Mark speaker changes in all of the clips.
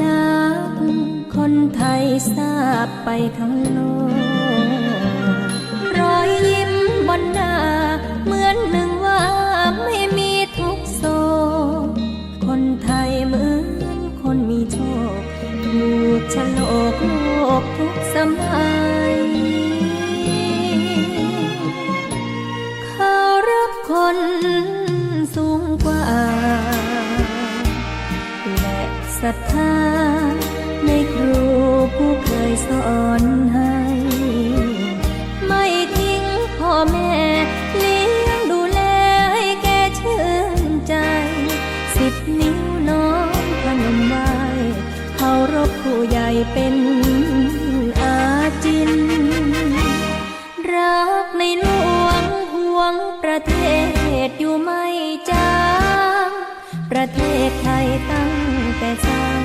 Speaker 1: ลักษณ์คนไทยทราบไปทั้งโลก ศรัทธาในครูผู้เคยสอนให้ ไม่ทิ้งพ่อแม่เลี้ยงดูแลให้แกชื่นใจ สิบนิ้วน้องพนมไหวเขารบผู้ใหญ่เป็นอาจิน รักในหลวงห่วงประเทศอยู่ไม่จางประเทศไทยตั้ง ช่าง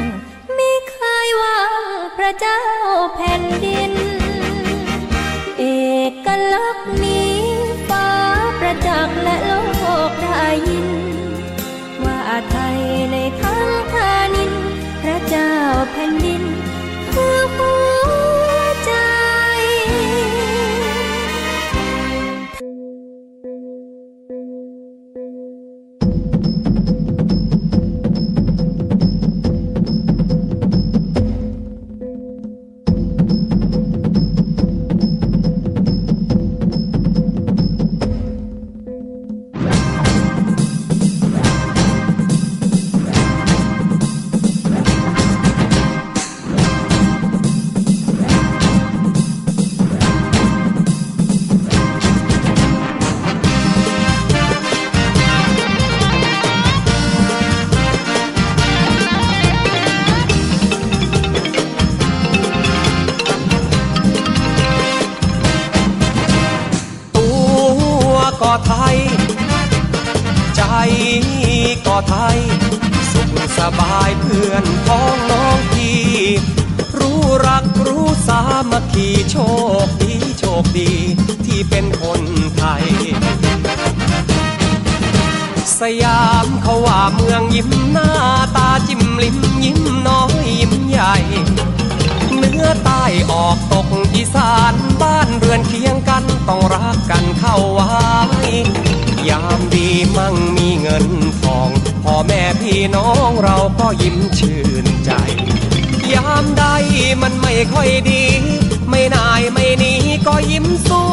Speaker 1: ไม่เคยวางพระเจ้าแผ่นดิน เอกลักษณ์นี้ฟ้าประจักษ์และโลกได้ยิน ว่าไทยในทั้งทานิน พระเจ้าแผ่นดิน
Speaker 2: ย ใจก็ไทย สุขสบายเพื่อนพ้องน้องพี่ รู้รักรู้สามัคคีโชคดีโชคดีที่เป็นคนไทย สยามเขาว่าเมืองยิ้มหน้าตาจิ้มลิ้มยิ้มน้อยยิ้มใหญ่เหนือใต้ออกตกอีสานบ้านเรือนเคียงกันต้องรักกันเข้าไว้ ยามดีมั่งมีเงินทองพ่อแม่พี่น้องเราก็ยิ้มชื่นใจ ยามใดมันไม่ค่อยดี ไม่นายไม่หนีก็ยิ้มสู้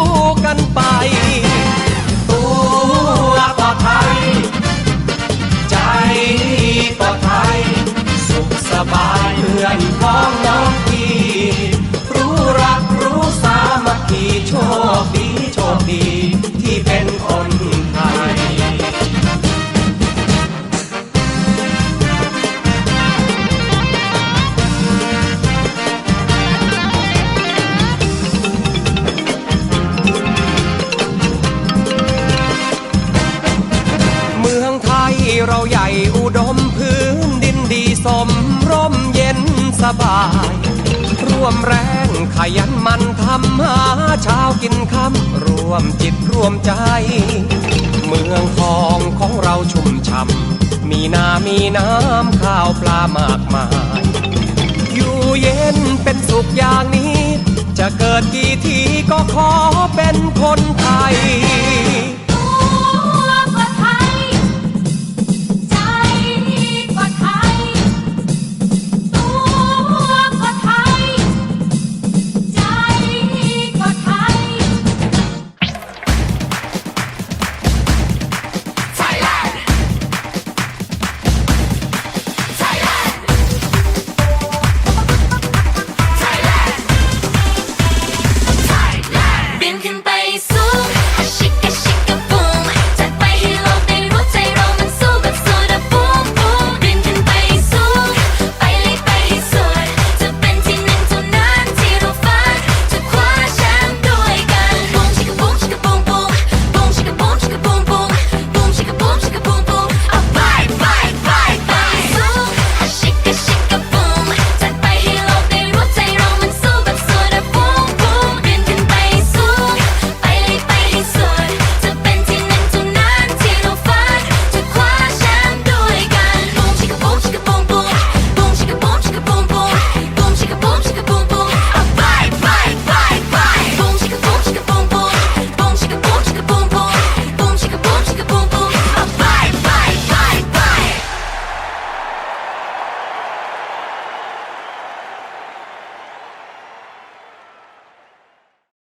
Speaker 2: บาย ร่วมแรงขยันมันทำหาเช้ากินคำรวมจิตรวมใจ เมืองทองของเราชุ่มช่ำมีนามีน้ำข้าวปลามากมาย อยู่เย็นเป็นสุขอย่างนี้ จะเกิดกี่ทีก็ขอเป็นคนไทย